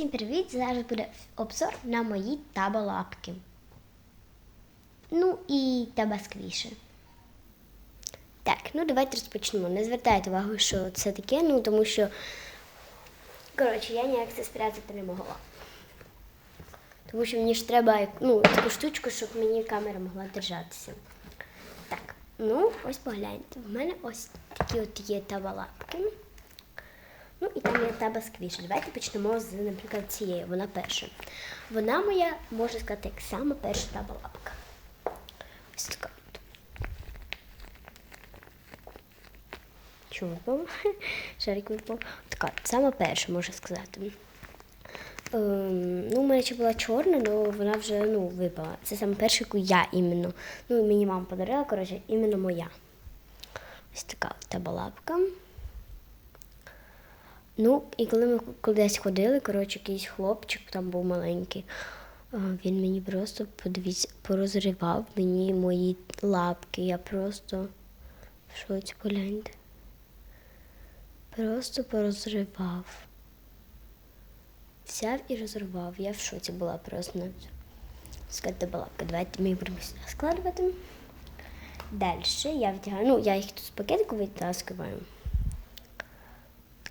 Всім привіт! Зараз буде обзор на мої табалапки. Ну і табасквіші. Так, ну давайте розпочнемо. Не звертайте увагу, що це таке, ну тому що, коротше, я ніяк це спрятати не могла. Тому що мені ж треба ну, таку штучку, щоб мені камера могла держатися. Так, ну ось погляньте. В мене ось такі от є табалапки. Ну і там є таба сквіш. Давайте почнемо з, наприклад, цієї. Вона перша. Вона моя, можна сказати, як сама перша таба лапка. Ось така. Чому випав? Шарик випав. Така, сама перша, можна сказати. Ем, ну, у мене ще була чорна, але вона вже ну, випала. Це саме перша, яку я іменно. Ну, мені мама подарила, коротше, іменно моя. Ось така от таба лапка. Ну, і коли ми кудись ходили, коротше, якийсь хлопчик там був маленький, він мені просто, подивіться, порозривав мені мої лапки. Я просто в шоці погляньте. Просто порозривав. Взяв і розривав. Я в шоці була просто на це. Сказати лапки. Давайте ми їх будемо складувати. Далі я витягаю, ну, я їх тут з пакетику витаскиваю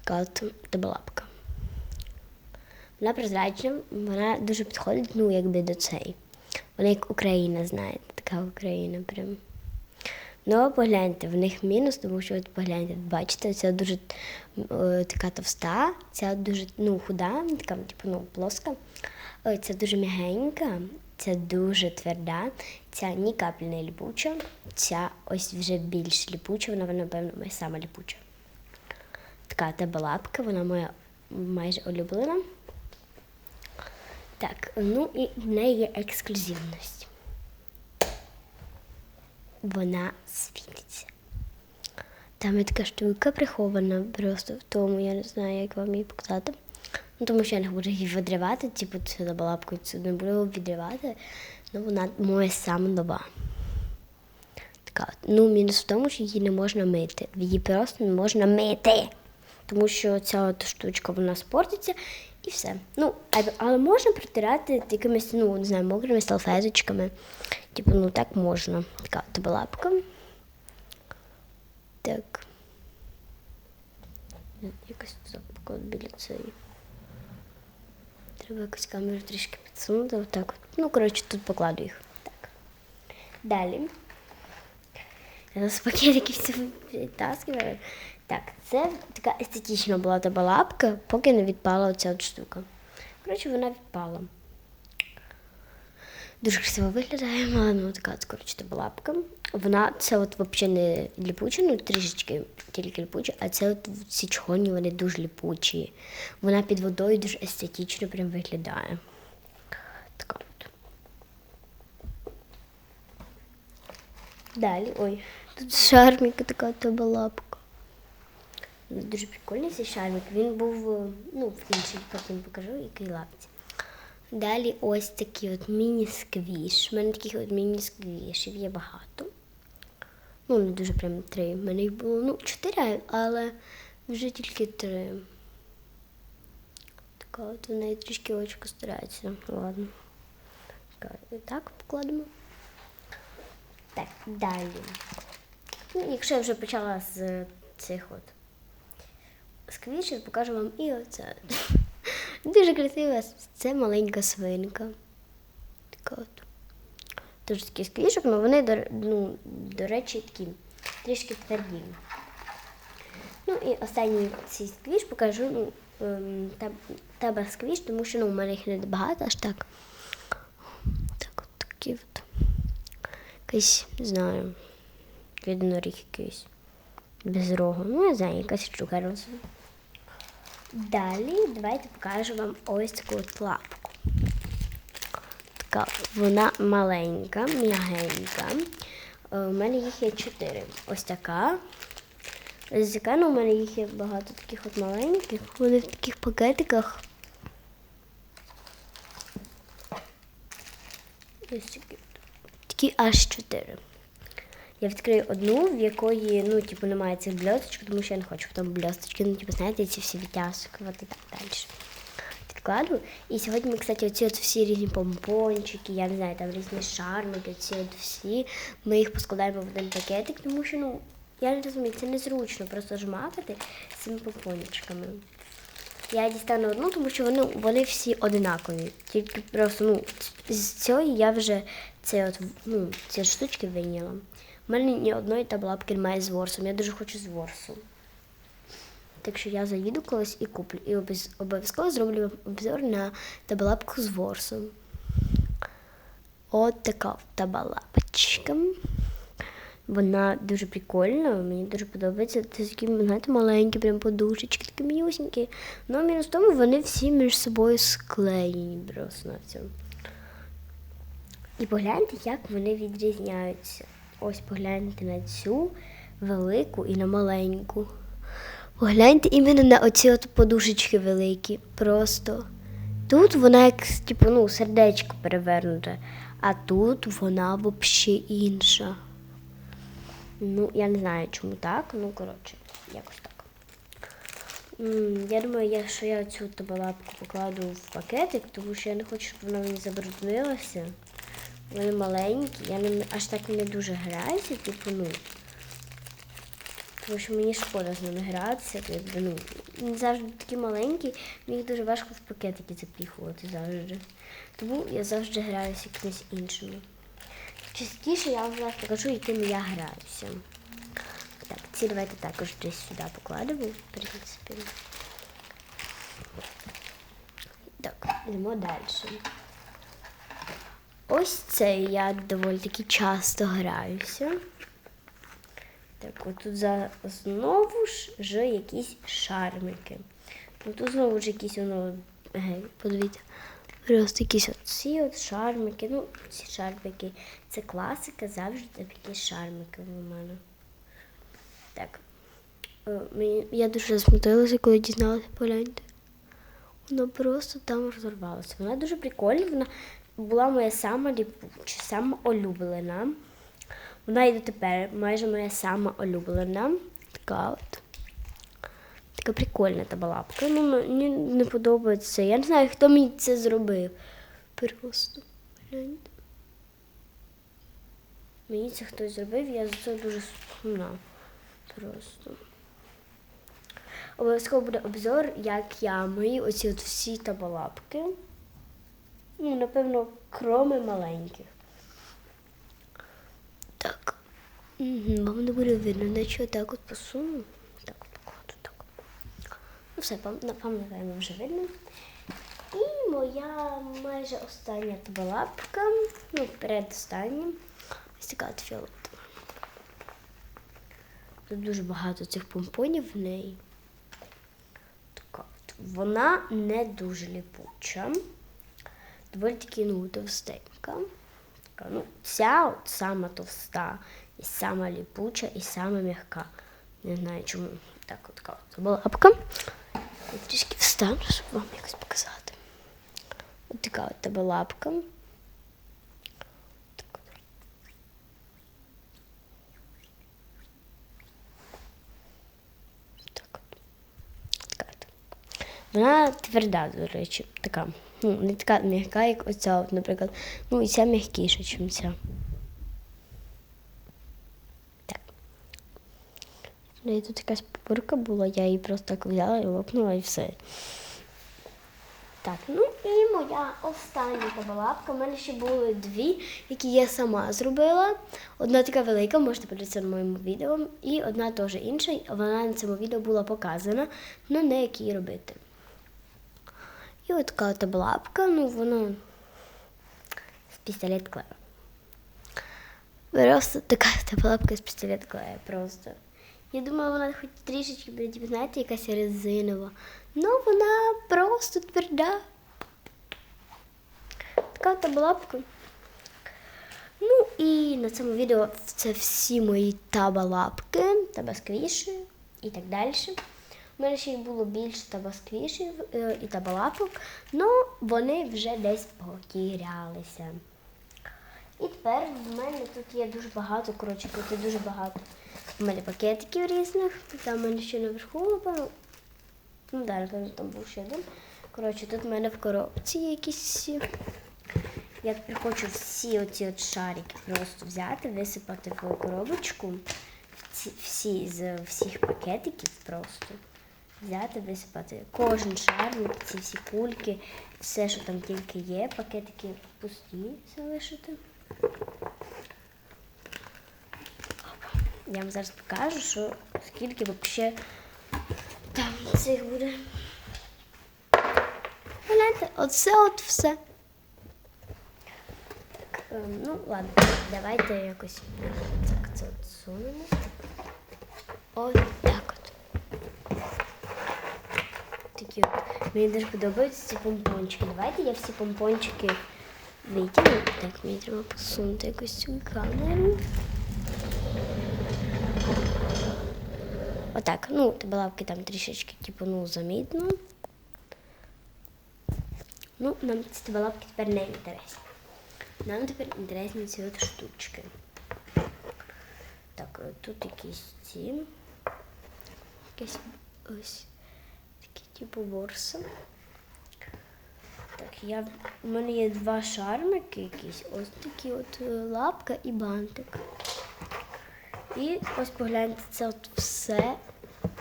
така от табалапка. Вона прозрачна, вона дуже підходить, ну, якби до цей. Вона як Україна, знаєте, така Україна прям. Ну, погляньте, в них мінус, тому що от погляньте, бачите, ця дуже е, така товста, ця дуже ну, худа, така, типу, ну, плоска. Ой, Ця дуже м'ягенька, ця дуже тверда, ця ні каплі не ліпуча, ця ось вже більш ліпуча, вона, напевно, сама ліпуча така тебе лапка, вона моя майже улюблена. Так, ну і в неї є ексклюзивність. Вона світиться. Там є така штука прихована просто в тому, я не знаю, як вам її показати. Ну, тому що я не буду її відривати, типу цю лапку цю не буду відривати, ну вона моя сама нова. Така, ну, мінус в тому, що її не можна мити. Її просто не можна мити тому що ця от штучка вона спортиться і все. Ну, але можна протирати якимись, ну, не знаю, мокрими салфеточками. Типу, ну так можна. Така лапка. Так. Якось запаку біля цієї. Треба якось камеру трішки підсунути. Отак. Ну, коротше, тут покладу їх. Так. Далі. Я з пакетики всі витаскиваю. Так, це така естетична була та балапка, поки не відпала оця от штука. Коротше, вона відпала. Дуже красиво виглядає, але ну така от, коротше, та балапка. Вона це от взагалі не ліпуча, ну трішечки тільки ліпуча, а це от ці чхоні, вони дуже ліпучі. Вона під водою дуже естетично прям виглядає. Така от. Далі, ой, тут шарміка така та балапка. Дуже прикольний цей шармик. Він був е, ну, в іншій, потім покажу, який лапці. Далі ось такий от міні-сквіш. У мене таких от міні-сквішів є багато. Ну, не дуже прям три. У мене їх було ну, чотири, але вже тільки три. Така от в неї трішки очко старається. Ладно. Так, так покладемо. Так, далі. Ну, Якщо я вже почала з цих от сквішів, покажу вам і оце. Дуже красива. Це маленька свинка. Така от. Дуже такі сквішок, але вони, до, ну, до речі, такі трішки тверді. Ну і останній цей сквіш покажу ну, ем, таба сквіш, тому що ну, у мене їх не багато аж так. Так от такі от. Якийсь, не знаю, єдиноріг якийсь. Без рогу. Ну, не знаю, якась штука розова. Далі давайте покажу вам ось таку от лапку. Така вона маленька, м'ягенька. Е, у мене їх є чотири. Ось така. Ось така, ну у мене їх є багато таких от маленьких. Вони в таких пакетиках. Ось такі. Такі аж чотири. Я відкрию одну, в якої ну, типу, немає цих бльосточок, тому що я не хочу потім бльосточки, ну, типу, знаєте, ці всі відтяскувати і так далі. підкладу. І сьогодні ми, кстати, оці от всі різні помпончики, я не знаю, там різні шармики, ці от всі. Ми їх поскладаємо в один пакетик, тому що, ну, я не розумію, це незручно просто жмакати з цими помпончиками. Я дістану одну, тому що вони, вони всі одинакові. Тільки просто ну, з цієї я вже це от, ну, ці штучки вийняла. У мене ні одної таблапки немає з ворсом. Я дуже хочу з ворсом. Так що я заїду колись і куплю. І обов'язково зроблю обзор на табалапку з ворсом. От така табалапочка. Вона дуже прикольна, мені дуже подобається. Це такі, знаєте, маленькі, прям подушечки, такі м'юсенькі. Ну, мінус в тому, вони всі між собою склеєні просто на цьому. І погляньте, як вони відрізняються. Ось погляньте на цю велику і на маленьку. Погляньте іменно на оці от подушечки великі. Просто. Тут вона як типу, ну, сердечко перевернуте, а тут вона взагалі інша. Ну, я не знаю, чому так. Ну, коротше, якось так. Я думаю, що я цю табалапку покладу в пакетик, тому що я не хочу, щоб вона мені забруднилася. Вони маленькі, я ними аж так не дуже граюся, типу, ну. Тому що мені шкода з ними гратися, якби, ну, вони завжди такі маленькі, мені їх дуже важко в пакетики запіхувати завжди. Тому я завжди граюся якимось іншими. Частіше я вам покажу, якими я граюся. Так, ці давайте також десь сюди покладемо, в принципі. Так, йдемо далі. Ось це я доволі таки часто граюся. Так, от тут за знову ж ж якісь шармики. Ну тут знову ж якісь воно. Гей, подивіться. Просто якісь от ці от шармики. Ну, ці шармики. Це класика, завжди такі шармики у мене. Так. Е, я дуже засмутилася, коли дізналася, погляньте. Вона просто там розорвалася. Вона дуже прикольна, вона була моя сама ліпуча, сама улюблена. Вона і дотепер майже моя сама улюблена. Така от. Така прикольна та балапка. Ну, мені не подобається. Я не знаю, хто мені це зробив. Просто. Гляньте. Мені це хтось зробив, я за це дуже сумна. Просто. Обов'язково буде обзор, як я мию оці от всі табалапки. Ну, напевно, кроми маленьких. Так. Угу, вам не буде видно, наче так от посуну. Так покладу, так. Ну все, напевно, вже видно. І моя майже остання табалапка, ну, передостання. Ось така. Тут дуже багато цих помпонів в неї. Така. Вона не дуже ліпуча. Доволі таки ну, товстенька. Така, ну, ця от сама товста, і сама ліпуча, і сама м'яка. Не знаю чому. Так, от така от лапка. Я трішки встану, щоб вам якось показати. От така от тебе лапка. Так от. Так от. Така от. Вона тверда, до речі, така. Ну, не така м'яка, як оця, от, наприклад. Ну, і ця м'якіша, ніж ця. Так. В тут якась пупирка була, я її просто так взяла і лопнула і все. Так, ну і моя остання табалапка. У мене ще були дві, які я сама зробила. Одна така велика, можете подивитися на моєму відео, і одна теж інша. Вона на цьому відео була показана, але не як її робити. І от така таблапка, ну вона з пістолет клею. Просто така таблапка з пістолет клею, просто. Я думала, вона хоч трішечки буде, знаєте, якась резинова. Ну вона просто тверда. Така таблапка. Ну і на цьому відео це всі мої табалапки, табасквіші і так далі. У мене ще й було більше табасквішів е, і табалапок, але вони вже десь потірялися. І тепер в мене тут є дуже багато, коротше, тут є дуже багато. У мене пакетиків різних. Там в мене ще наверху, напевно. Ну да, напевно, там був ще один. Коротше, тут в мене в коробці якісь. Я тепер хочу всі оці от шарики просто взяти, висипати в коробочку. Всі з всіх пакетиків просто. Взяти, висипати кожен шарик, ці всі кульки, все, що там тільки є, пакетики пусті залишити. Я вам зараз покажу, що скільки взагалі там цих буде. Гляньте, оце от все. Так, ем, ну ладно, давайте якось так це от сунемо. От. Мені дуже подобаються ці помпончики. Давайте я всі помпончики витягну. Так, мені треба посунути якусь цю камеру. Отак, ну, балавки там трішечки, типу, ну, замітно. Ну, нам ці балавки тепер не інтересні. Нам тепер інтересні ці от штучки. Так, тут якісь ці. Якісь ось типу, борси. Так, я, у мене є два шармики якісь, ось такі от е, лапка і бантик. І ось погляньте, це от все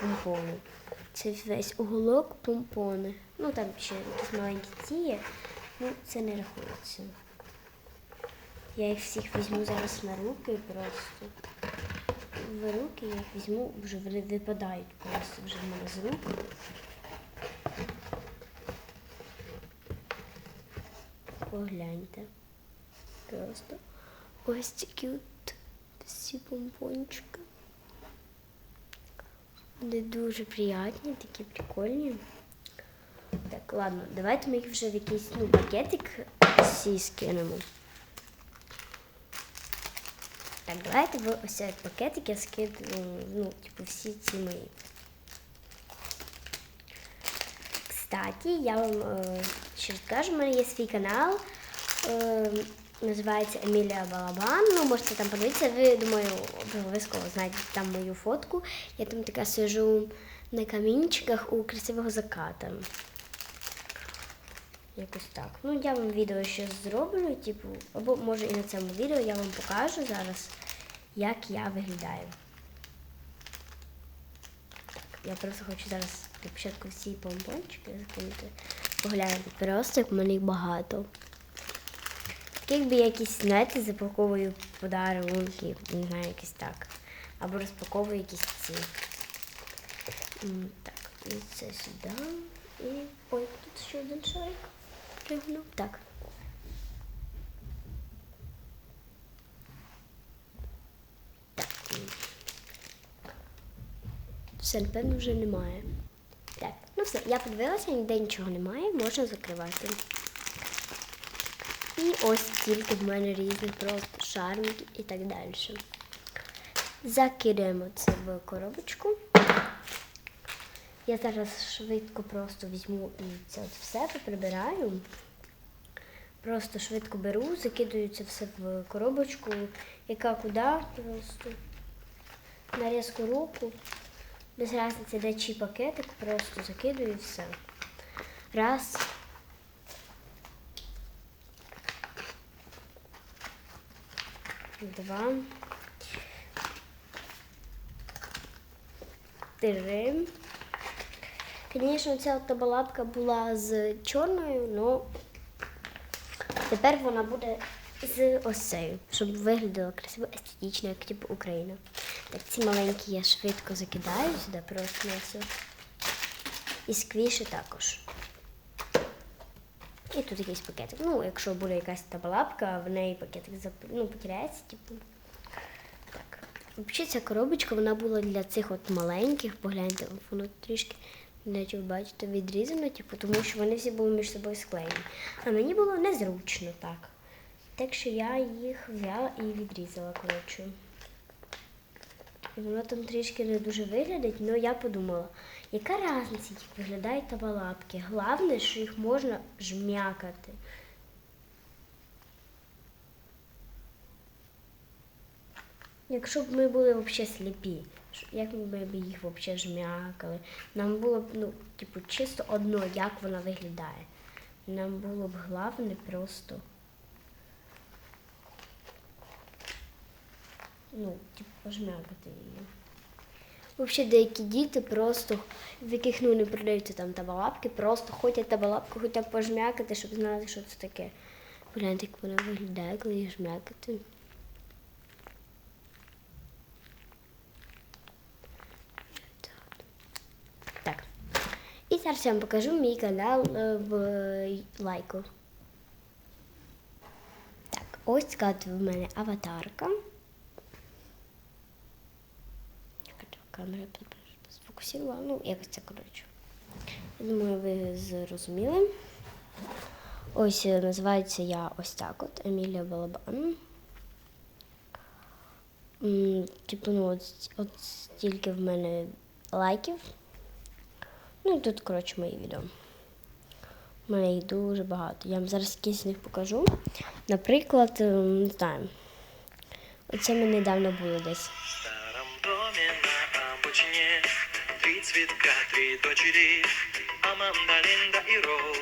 помпони. Це весь уголок помпони. Ну там ще якісь маленькі ці є, ну це не рахується. Я їх всіх візьму зараз на руки просто. В руки я їх візьму, вже вони випадають просто вже в мене з рук. Погляньте. Просто ось такі от всі помпончики. Вони дуже приятні, такі прикольні. Так, ладно, давайте ми їх вже в якийсь ну, пакетик всі скинемо. Так, давайте в ось цей пакетик я скину, ну, типу, всі ці мої. Кстати, я вам е, ще розкажу, у мене є свій канал. Е, називається Емілія Балабан. Ну, можете там подивитися. Ви, думаю, обов'язково знаєте там мою фотку. Я там така сижу на камінчиках у красивого заката. Якось так. Ну, я вам відео ще зроблю, типу, або може і на цьому відео я вам покажу зараз, як я виглядаю. Так, я просто хочу зараз для початку всі помпончики закинути. Погляньте, просто як їх багато. Якби якісь, знаєте, запаковую подарунки, не знаю, якось так. Або розпаковую якісь ці. Так, і це сюди. І. Ой, тут ще один шарик. Пригнув. Так. Так. Все, напевно, вже немає. Все, я подивилася, ніде нічого немає, можна закривати. І ось тільки в мене різних просто шармики і так далі. Закидаємо це в коробочку. Я зараз швидко просто візьму і це от все поприбираю. Просто швидко беру, закидаю це все в коробочку, яка куди просто на різку руку. Без разниці, де чий пакетик, просто закидую і все. Раз. Два. Три. Звісно, ця табалапка була з чорною, але тепер вона буде з цією, щоб виглядало красиво, естетично, як типу Україна. Так, ці маленькі я швидко закидаю сюди, просто на. І сквіші також. І тут якийсь пакетик. Ну, якщо буде якась табалапка, в неї пакетик ну, потеряється, типу. Так. Взагалі ця коробочка вона була для цих от маленьких, погляньте, воно трішки, наче ви бачите, відрізано, типу, тому що вони всі були між собою склеєні. А мені було незручно так. Так що я їх взяла і відрізала, коротше. І воно там трішки не дуже виглядить, але я подумала, яка різниця, як виглядають табалапки? Головне, що їх можна жмякати. Якщо б ми були взагалі сліпі, Як ми б їх взагалі жмякали. Нам було б, ну, типу, чисто одно, як вона виглядає. Нам було б головне просто. Ну, типу, пожмякати її. Взагалі деякі діти просто, в яких ну, не продаються там табалапки, просто хочуть табалапку хоча б пожмякати, щоб знати, що це таке. Гляньте, як вона виглядає, коли її жмякати. Так. І зараз я вам покажу мій канал е, в лайку. Так, ось така в мене аватарка. Хоча Камера сфокусувала. Ну, якось це коротше. Я думаю, ви зрозуміли. Ось е, називається я ось так от Емілія Балабан. Типу, ну, от, от стільки в мене лайків. Ну і тут, коротше, мої відео. У мене їх дуже багато. Я вам зараз якісь з них покажу. Наприклад, е, не знаю. Оце ми недавно було десь. Обочине Три цветка, три дочери Аманда, Линда и Роуз.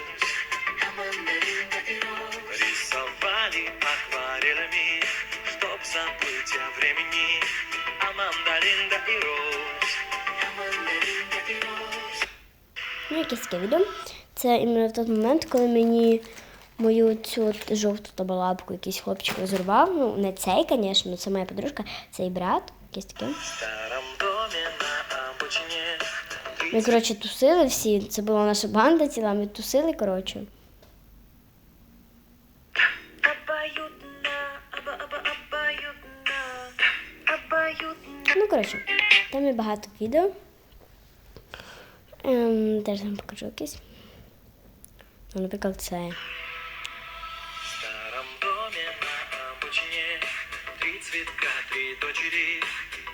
Рисовали акварелями Чтоб забыть о времени Аманда, Линда и Роуз. Ну, якесь таке відео. Це іменно в той момент, коли мені мою цю от жовту табалапку якийсь хлопчик розірвав. Ну, не цей, звісно, це моя подружка, цей брат, якесь таке. Ми, коротше, тусили всі. Це була наша банда ціла, ми тусили, коротше. Ну, коротше, там є багато відео. Ем, теж вам покажу якесь. Ну, наприклад, це. Три цветка, три дочери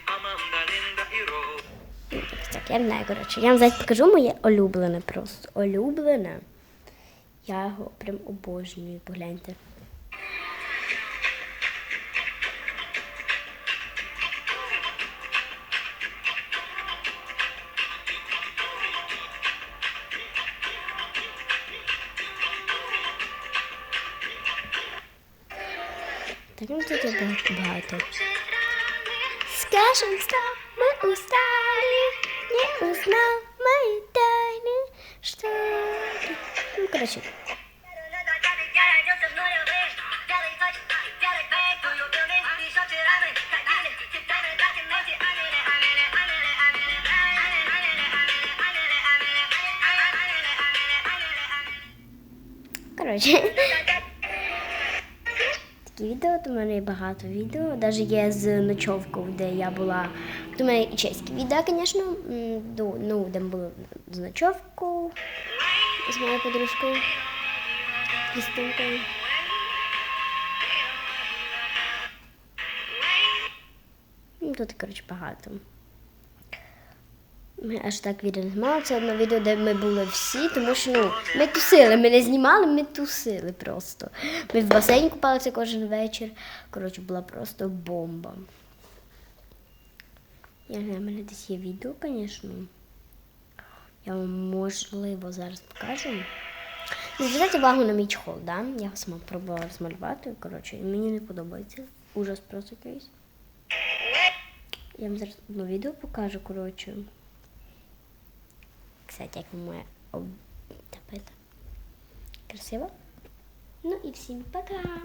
Аманда, Линда и так, я не знаю, коротше. Я вам зараз покажу моє улюблене просто. Улюблене. Я його прям обожнюю, погляньте. Так, ну тут багато. Скажем стоп, мы устали, не узнал мои тайны, что. Ну, короче, короче. Такі відео, то в мене багато відео. Навіть є з ночовкою, де я була. В мене і чеські відео, звісно. Ну, ну, де було з ночовкою з моєю подружкою. Христинкою. Ну, тут, коротше, багато. Ми аж так відео не знімали. Це одне відео, де ми були всі, тому що ну, ми тусили. Ми не знімали, ми тусили просто. Ми в басейні купалися кожен вечір. Коротше, була просто бомба. Я не знаю, в мене десь є відео, звісно. Я вам можливо зараз покажу. Не звертайте увагу на мій чохол, да? Я його сама пробувала розмалювати. Коротше, мені не подобається. Ужас просто якийсь. Я вам зараз одне відео покажу, коротше. Кстати, як моя об... тапета. Красиво? Ну і всім пока!